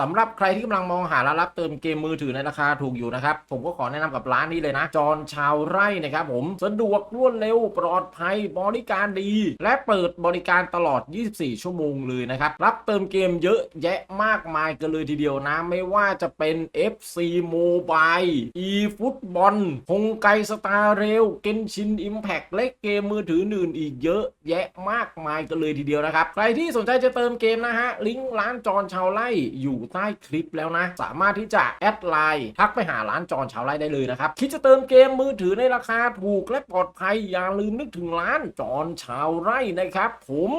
สำหรับใครที่กำลังมองหาร้านรับเติมเกมมือถือในราคาถูกอยู่นะครับ ผมก็ขอแนะนำกับร้านนี้เลยนะ จอนชาวไร่นะครับผม สะดวกรวดเร็วปลอดภัยบริการดี และเปิดบริการตลอด 24 ชั่วโมงเลยนะครับ รับเติมเกมเยอะแยะมากมายกันเลยทีเดียวนะ ไม่ว่าจะเป็น FC Mobile e ฟุตบอลฮงไกสตาร์เรลเกนชินอิมแพกและเกมมือถืออื่นอีกเยอะแยะมากมายกันเลยทีเดียวนะครับ ใครที่สนใจจะเติมเกมนะฮะลิงก์ร้านจอนชาวไร่อยู่ใต้คลิปแล้วนะ สามารถที่จะแอดไลน์ทักไปหาร้านจอนชาวไร่ได้เลยนะครับ คิดจะเติมเกมมือถือในราคาถูกและปลอดภัยอย่าลืมนึกถึงร้านจอนชาวไร่นะครับผม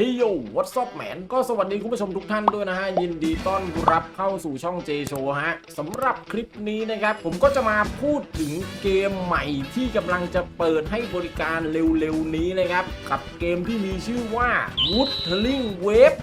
เฮ้ยโย what's up man ก็สวัสดีคุณผู้ชมทุกท่านด้วยนะฮะ ยินดีต้อนรับเข้าสู่ช่องเจโชฮะสำหรับคลิปนี้นะครับ ผมก็จะมาพูดถึงเกมใหม่ที่กำลังจะเปิดให้บริการเร็วๆนี้นะครับ กับเกมที่มีชื่อว่า Wuthering Wave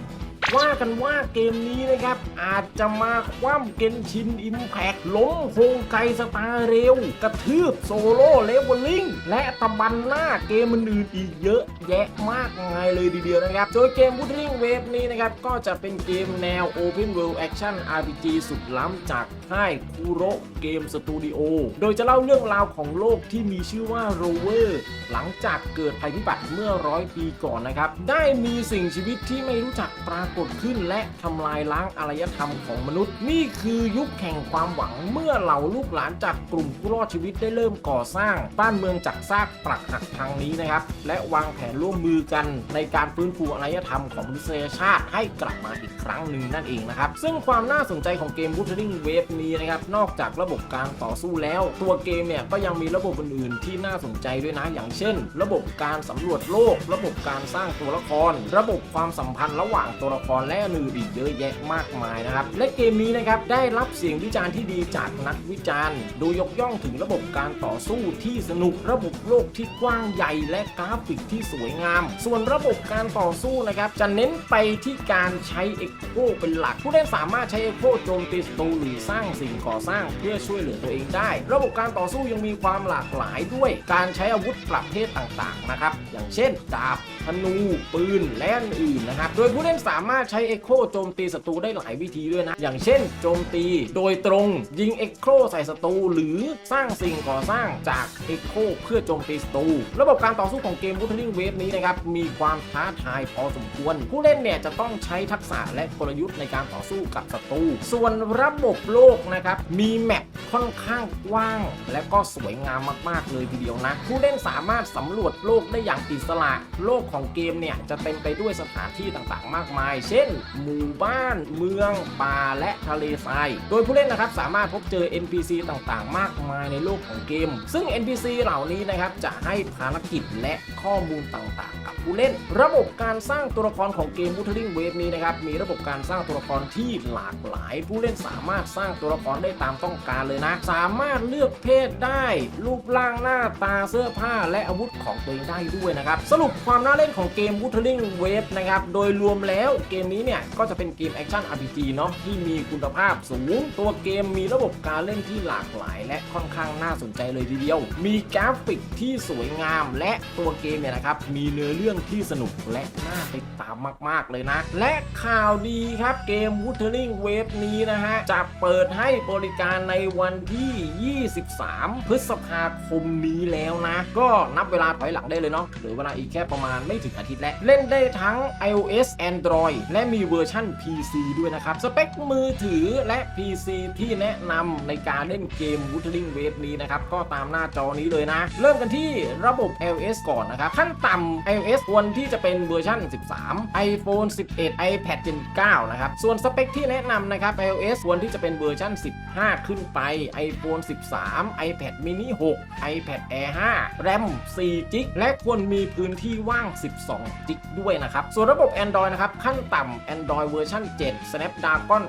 ว่ากันว่าเกมนี้นะครับ อาจจะมาคว่ำเกนชินอิมแพกล้มโฮงไกสตาร์เร็ว กระทืบโซโล่เลเวลลิงและตะบันหน้าเกมอื่นอีกเยอะแยะมากมายเลยทีเดียวนะครับ โดยเกม Wuthering Wave นี้นะครับ ก็จะเป็นเกมแนว Open World Action RPG สุดล้ำจากค่ายคูโรเกมสตูดิโอ โดยจะเล่าเรื่องราวของโลกที่มีชื่อว่าโรเวอร์หลังจากเกิดภัยพิบัติเมื่อร้อยปีก่อนนะครับ ได้มีสิ่งชีวิตที่ไม่รู้จักปรากฏขึ้นและทำลายล้างอารยธรรมของมนุษย์ นี่คือยุคแห่งความหวังเมื่อเหล่าลูกหลานจากกลุ่มผู้รอดชีวิตได้เริ่มก่อสร้าง บ้านเมืองจากซากปรักหักพังนี้นะครับ และวางแผนร่วมมือกันในการฟื้นฟูอารยธรรมของมนุษยชาติให้กลับมาอีกครั้งหนึ่งนั่นเองนะครับ ซึ่งความน่าสนใจของเกม Wuthering Wave นี้นะครับ นอกจากระบบการต่อสู้แล้ว ตัวเกมเนี่ยก็ยังมีระบบอื่นๆ ที่น่าสนใจด้วยนะ อย่างเช่น ระบบการสำรวจโลก ระบบการสร้างตัวละคร ระบบความสัมพันธ์ระหว่างตัวละครและอื่นอีกเยอะแยะมากมายนะครับและเกมนี้นะครับได้รับเสียงวิจารณ์ที่ดีจากนักวิจารณ์ โดยยกย่องถึงระบบการต่อสู้ที่สนุกระบบโลกที่กว้างใหญ่และกราฟิกที่สวยงาม ส่วนระบบการต่อสู้นะครับจะเน้นไปที่การใช้เอ็กโคเป็นหลัก ผู้เล่นสามารถใช้เอ็กโคโจมตีศัตรูหรือสร้างสิ่งก่อสร้างเพื่อช่วยเหลือตัวเองได้ ระบบการต่อสู้ยังมีความหลากหลายด้วย การใช้อาวุธประเภทต่างๆนะครับอย่างเช่นดาบธนูปืนและอื่นนะครับโดยผู้เล่นสามารถใช้เอ็กโคโจมตีศัตรูได้หลายวิธีด้วยนะ อย่างเช่น โจมตีโดยตรงยิงเอ็กโคใส่ศัตรูหรือสร้างสิ่งก่อสร้างจากเอ็กโคเพื่อโจมตีศัตรูระบบการต่อสู้ของเกม Wuthering Wave นี้นะครับมีความท้าทายพอสมควร ผู้เล่นเนี่ยจะต้องใช้ทักษะและกลยุทธ์ในการต่อสู้กับศัตรูส่วนระบบโลกนะครับมีแมปค่อนข้างกว้าง และก็สวยงามมากๆเลยทีเดียวนะ ผู้เล่นสามารถสำรวจโลกได้อย่างอิสระ โลกของเกมเนี่ยจะเต็มไปด้วยสถานที่ต่างๆ มากมายเช่น หมู่บ้าน เมือง ป่า และทะเลทราย โดยผู้เล่นนะครับสามารถพบเจอ NPC ต่างๆ มากมายในโลกของเกม ซึ่ง NPC เหล่านี้นะครับจะให้ภารกิจและข้อมูลต่างๆ ผู้เล่น ระบบการสร้างตัวละครของเกม Wuthering Wave นี้นะครับ มีระบบการสร้างตัวละครที่หลากหลาย ผู้เล่นสามารถสร้างตัวละครได้ตามต้องการเลยนะ สามารถเลือกเพศได้ รูปร่างหน้าตาเสื้อผ้าและอาวุธของตัวเองได้ด้วยนะครับ สรุปความน่าเล่นของเกม Wuthering Wave นะครับ โดยรวมแล้วเกมนี้เนี่ยก็จะเป็นเกมแอคชั่น RPG เนาะที่มีคุณภาพสูง ตัวเกมมีระบบการเล่นที่หลากหลาย และค่อนข้างน่าสนใจเลยทีเดียว มีกราฟิกที่สวยงามและตัวเกมเนี่ยนะครับมีเนื้อเรื่องที่สนุกและน่าติดตามมาก ๆ เลยนะ และข่าวดีครับเกม Wuthering Wave นี้นะฮะ จะเปิดให้บริการในวันที่ 23 พฤษภาคมนี้แล้วนะ ก็นับเวลาถอยหลังได้เลยเนาะหรือเวลาอีกแค่ประมาณไม่ถึงอาทิตย์และเล่นได้ทั้ง iOS Android และมีเวอร์ชั่น PC ด้วยนะครับ สเปคมือถือและ PC ที่แนะนำในการเล่นเกม Wuthering Wave นี้นะครับ ก็ตามหน้าจอนี้เลยนะ เริ่มกันที่ระบบ iOS ก่อนนะครับ ขั้นต่ำ iOS ควรที่จะเป็นเวอร์ชัน 13 iPhone 11 iPad Gen 9 นะครับ ส่วนสเปคที่แนะนำนะครับ iOS ควรที่จะเป็นเวอร์ชัน 15 ขึ้นไป iPhone 13 iPad mini 6 iPad Air 5 RAM 4 g b และควรมีพื้นที่ว่าง 12 g b ด้วยนะครับ ส่วนระบบ Android นะครับ ขั้นต่ำ Android เวอร์ชัน7 Snapdragon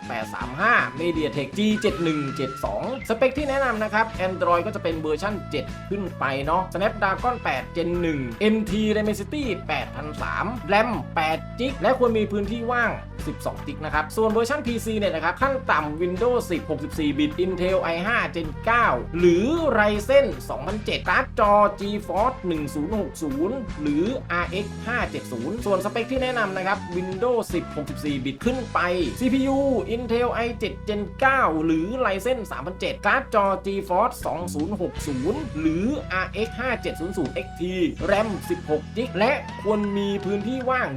835 MediaTek G7172 สเปคที่แนะนำนะครับ Android ก็จะเป็นเวอร์ชัน7 ขึ้นไปเนาะ Snapdragon 8 Gen 1 MT Dimensity 8003 RAM 8 g b และควรมีพื้นที่ว่าง 12 g b นะครับ ส่วนเวอร์ชัน PC เนี่ยนะครับ ขั้นต่ำ Windows 10 64 บิต Intel i5 Gen 9 หรือ Ryzen 2007การ์ดจอ GeForce 1060 หรือ RX 570 ส่วนสเปคที่แนะนำนะครับ Windows 10 64 บิตขึ้นไป CPU Intel i7 Gen 9 หรือ Ryzen 3007การ์ดจอ GeForce 2060 หรือ RX 5700 XT RAM 16 g b และควรมีพื้นที่ว่าง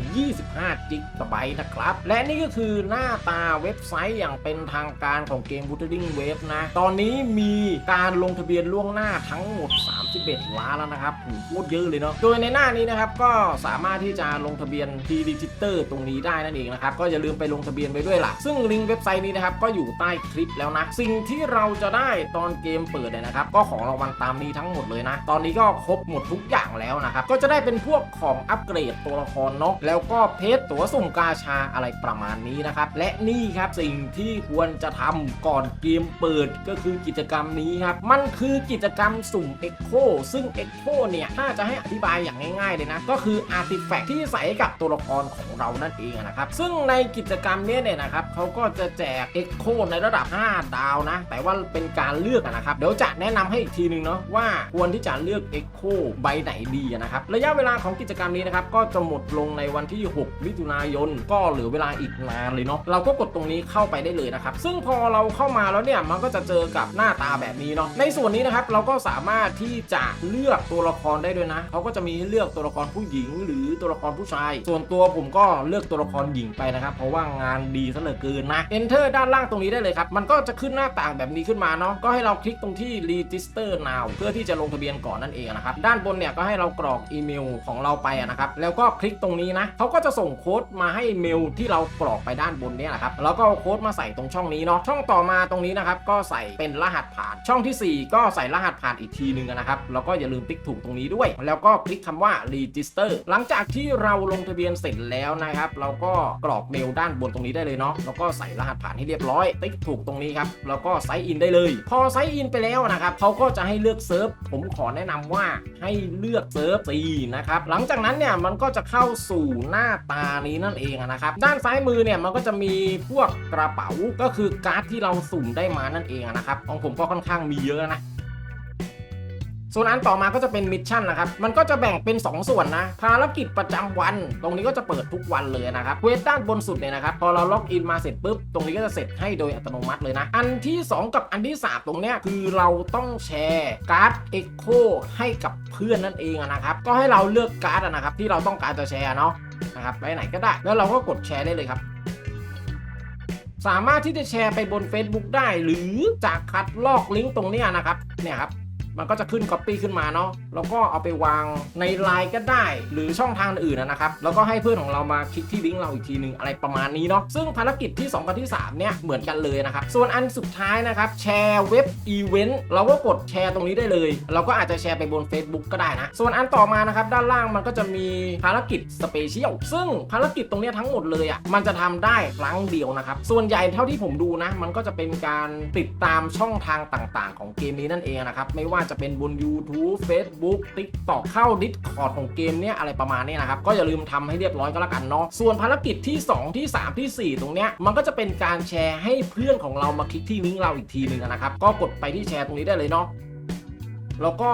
25 g b นะครับ และนี่ก็คือหน้าตาเว็บไซต์อย่างเป็นทางการของเกม Wuthering Wave นะ ตอนนี้มีการลงทะเบียนล่วงหน้าทั้งหมด 31 ล้านแล้วนะครับโหโคตรเยอะเลยเนาะ โดยในหน้านี้นะครับก็สามารถที่จะลงทะเบียนที่ดิจิเตอร์ตรงนี้ได้นั่นเองนะครับ ก็อย่าลืมไปลงทะเบียนไปด้วยล่ะ ซึ่งลิงก์เว็บไซต์นี้นะครับก็อยู่ใต้คลิปแล้วนะ สิ่งที่เราจะได้ตอนเกมเปิดเนี่ยนะครับ ก็ของรางวัลตามนี้ทั้งหมดเลยนะ ตอนนี้ก็ครบหมดทุกอย่างแล้วนะครับ ก็จะได้เป็นพวกของอัปเกรดตัวละครเนาะ แล้วก็เพชรตัวสุ่มกาชาอะไรประมาณนี้นะครับ และนี่ครับสิ่งที่ควรจะทำก่อนเกมเปิดก็คือกิจกรรมนี้ครับ มันคือกิจกรรมสุ่ม Echo ซึ่ง Echo เนี่ย ถ้าจะให้อธิบายอย่างง่ายๆเลยนะ ก็คืออาร์ติแฟกต์ที่ใส่กับตัวละครของเรานั่นเองนะครับ ซึ่งในกิจกรรมนี้เนี่ยนะครับเขาก็จะแจก Echo ในระดับ 5 ดาวนะ แต่ว่าเป็นการเลือกนะครับ เดี๋ยวจะแนะนำให้อีกทีนึงเนาะว่าควรที่จะเลือก Echo ใบไหนดีนะครับ ระยะเวลาของกิจกรรมนี้นะครับก็จะหมดลงในวันที่ 6 มิถุนายน ก็เหลือเวลาอีกนานเลยเนาะเราก็กดตรงนี้เข้าไปได้เลยนะครับซึ่งพอเราเข้ามาแล้วเนี่ยมันก็จะเจอกับหน้าตาแบบนี้เนาะในส่วนนี้นะครับเราก็สามารถที่จะเลือกตัวละครได้ด้วยนะเขาก็จะมีให้เลือกตัวละครผู้หญิง หรือตัวละครผู้ชาย ส่วนตัวผมก็เลือกตัวละครหญิงไปนะครับเพราะว่างานดีซะเหลือเกินนะ Enter ด้านล่างตรงนี้ได้เลยครับมันก็จะขึ้นหน้าต่างแบบนี้ขึ้นมาเนาะก็ให้เราคลิกตรงที่ register now เพื่อที่จะลงทะเบียนก่อนนั่นเองนะครับด้านบนเนี่ยก็ให้เรากรอกอีเมลของเราไปนะครับแล้วก็คลิกตรงนี้นะเขาก็จะส่งโค้ดมาให้เมลที่เรากรอกไปด้านบนเนี่ยแหละครับแล้วก็เอาโค้ดมาใส่ตรงช่องนี้เนาะช่องต่อมาตรงนี้นะครับก็ใส่เป็นรหัสผ่าน ช่องทีสี่4 ก็ใส่รหัสผ่านอีกทีหนึงนะครับแล้วก็อย่าลืมติ๊กถูกตรงนี้ด้วย แล้วก็คลิกคำว่า register หลังจากที่เราลงทะเบียนเสร็จแล้วนะครับเราก็กรอกเมลด้านบนตรงนี้ได้เลยเนาะแล้วก็ใส่รหัสผ่านให้เรียบร้อย ติ๊กถูกตรงนี้ครับแล้วก็ไซน์อินได้เลย พอไซน์อินไปแล้วนะครับเขาก็จะให้เลือกเซิร์ฟผมขอแนะนำว่าให้เลือกเซิร์ฟ C นะครับหลังจากนั้นเนี่ยมันก็จะเข้าสู่หน้าตานี้นั่นเองนะครับด้านซ้ายายมือเนี่ยมันก็จะมีพวกกระเป๋าก็คือการ์ดที่เราสุ่มได้มานั่นเองนะครับของผมก็ค่อนข้างมีเยอะนะส่วนอันต่อมาก็จะเป็นมิชชั่นนะครับ มันก็จะแบ่งเป็น 2 ส่วนนะ ภารกิจประจำวัน ตรงนี้ก็จะเปิดทุกวันเลยนะครับเวสด้านบนสุดเนี่ยนะครับ พอเราล็อกอินมาเสร็จปุ๊บ ตรงนี้ก็จะเสร็จให้โดยอัตโนมัติเลยนะ อันที่ 2 กับอันที่ 3 ตรงเนี้ยคือเราต้องแชร์การ์ด Echo ให้กับเพื่อนนั่นเองนะครับ ก็ให้เราเลือกการ์ดนะครับที่เราต้องการจะแชร์เนาะ นะครับไปไหนก็ได้ แล้วเราก็กดแชร์ได้เลยครับสามารถที่จะแชร์ไปบน Facebook ได้ หรือจากคัดลอกลิงก์ตรงนี้นะครับเนี่ยครับ มันก็จะขึ้น Copy ขึ้นมาเนาะแล้วก็เอาไปวางในไลน์ก็ได้ หรือช่องทางอื่นนะครับแล้วก็ให้เพื่อนของเรามาคลิกที่ลิงก์เราอีกทีหนึ่งอะไรประมาณนี้เนาะซึ่งภารกิจที่ 2 กับที่ 3 เนี่ย เหมือนกันเลยนะครับ ส่วนอันสุดท้ายนะครับแชร์เว็บอีเวนต์เราก็กดแชร์ตรงนี้ได้เลย เราก็อาจจะแชร์ไปบน Facebook ก็ได้นะ ส่วนอันต่อมานะครับด้านล่างมันก็จะมีภารกิจสเปเชียลซึ่งภารกิจตรงนี้ทั้งหมดเลยอะ่ะมันจะทำได้ครั้งเดียวนะครับส่วนใหญ่เท่าที่ผมดูนะ มันก็จะเป็นการติดตามช่องทางต่าง ๆ ของเกมนี้นั่นเองนะครับไม่ว่าจะเป็นบน YouTube Facebook TikTok เข้า Discord ของเกมเนี้ยอะไรประมาณนี้นะครับ ก็อย่าลืมทำให้เรียบร้อยก็แล้วกันเนาะส่วนภารกิจที่ 2 ที่ 3ทีสี่ 4 ตรงเนี้ยมันก็จะเป็นการแชร์ให้เพื่อนของเรามาคลิกที่ลิงก์เราอีกทีหนึ่งนะครับก็กดไปที่แชร์ตรงนี้ได้เลยเนาะแล้วก็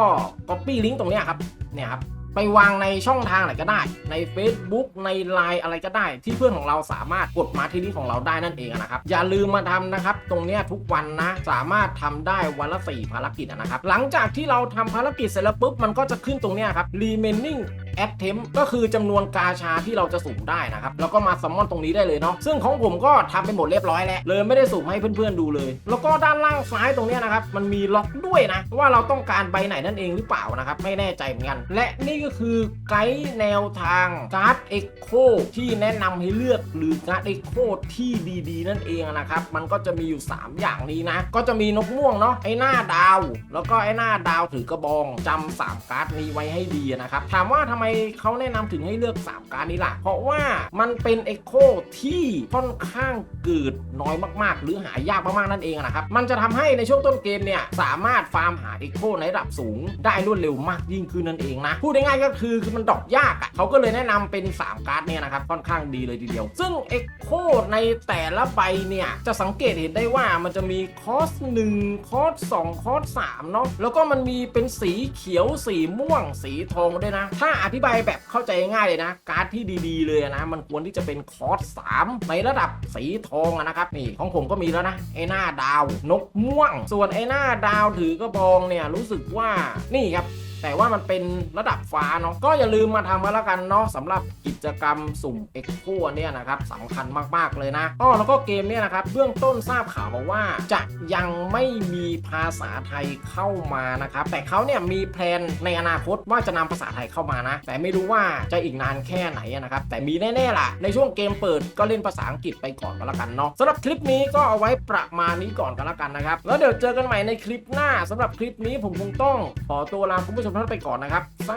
copy ลิงก์ตรงเนี้ยครับเนี่ยครับ ไปวางในช่องทางไหนก็ได้ ใน Facebook ใน Line อะไรก็ได้ ที่เพื่อนของเราสามารถกดมาที่ลิงก์ของเราได้นั่นเองนะครับ อย่าลืมมาทำนะครับ ตรงเนี้ยทุกวันนะ สามารถทำได้วันละ 4 ภารกิจนะครับ หลังจากที่เราทำภารกิจเสร็จแล้วปุ๊บมันก็จะขึ้นตรงเนี้ยครับ remaining attempt ก็คือจำนวนกาชาที่เราจะสุ่มได้นะครับ แล้วก็มาซัมมอนตรงนี้ได้เลยเนาะซึ่งของผมก็ทำไปหมดเรียบร้อยแล้ว เลยไม่ได้สุ่มให้เพื่อนๆดูเลย แล้วก็ด้านล่างซ้ายตรงนี้นะครับมันมีล็อกด้วยนะว่าเราต้องการใบไหนนั่นเองหรือเปล่านะครับไม่แน่ใจเหมือนกัน และนี่ก็คือไกด์แนวทางการ์ด Echo ที่แนะนำให้เลือกหรือการ์ด Echo ที่ดีๆ นั่นเองนะครับมันก็จะมีอยู่ 3 อย่างนี้นะ ก็จะมีนกม่วงเนาะไอ้หน้าดาว แล้วก็ไอ้หน้าดาวถือกระบองจำสามการ์ดนี้ไว้ให้ดีนะครับถามว่าทำไมเขาแนะนำถึงให้เลือก 3 การนี้ล่ะ เพราะว่ามันเป็นเอ็กโคที่ค่อนข้างเกิดน้อยมากๆ หรือหายากมากๆ นั่นเองนะครับ มันจะทำให้ในช่วงต้นเกมเนี่ย สามารถฟาร์มหาเอ็กโคในระดับสูงได้รวดเร็วมากยิ่งขึ้นนั่นเองนะ พูดง่ายๆก็คือคือมันดอกยากอะ่ะเขาก็เลยแนะนำเป็น 3 การ์ดเนี่ยนะครับค่อนข้างดีเลยทีเดียว ซึ่งเอ็กโคในแต่ละใบเนี่ยจะสังเกตเห็นได้ว่ามันจะมีคอส1คอส2คอส3เนาะแล้วก็มันมีเป็นสีเขียวสีม่วงสีทองด้วยนะ ถ้าอธิบายแบบเข้าใจง่ายเลยนะ การ์ดที่ดีๆเลยนะ มันควรที่จะเป็นคอร์ส3ในระดับสีทองนะครับนี่ของผมก็มีแล้วนะไอ้หน้าดาวนกม่วง ส่วนไอ้หน้าดาวถือกระบองเนี่ยรู้สึกว่านี่ครับ แต่ว่ามันเป็นระดับฟ้าเนาะก็อย่าลืมมาทำมาแล้วกันเนาะสำหรับกิจกรรมสุ่มเอ็กโคเนี่ยนะครับสำคัญมากๆเลยนะอ้อแล้วก็เกมเนี่ยนะครับเบื้องต้นทราบข่าวมาว่า จะยังไม่มีภาษาไทยเข้ามานะครับแต่เขาเนี่ยมีแพลนในอนาคตว่าจะนำภาษาไทยเข้ามานะ แต่ไม่รู้ว่าจะอีกนานแค่ไหนนะครับแต่มีแน่ๆล่ะ ในช่วงเกมเปิดก็เล่นภาษาอังกฤษไปก่อนก็แล้วกันเนาะสำหรับคลิปนี้ก็เอาไว้ประมาณนี้ก่อนกันแล้วกันนะครับแล้วเดี๋ยวเจอกันใหม่ในคลิปหน้าสำหรับคลิปนี้ผมคงต้องขอตัวลาคุณผู้ชมท่านไปก่อนนะครับ ส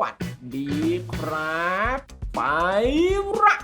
วัสดีครับ ไปละ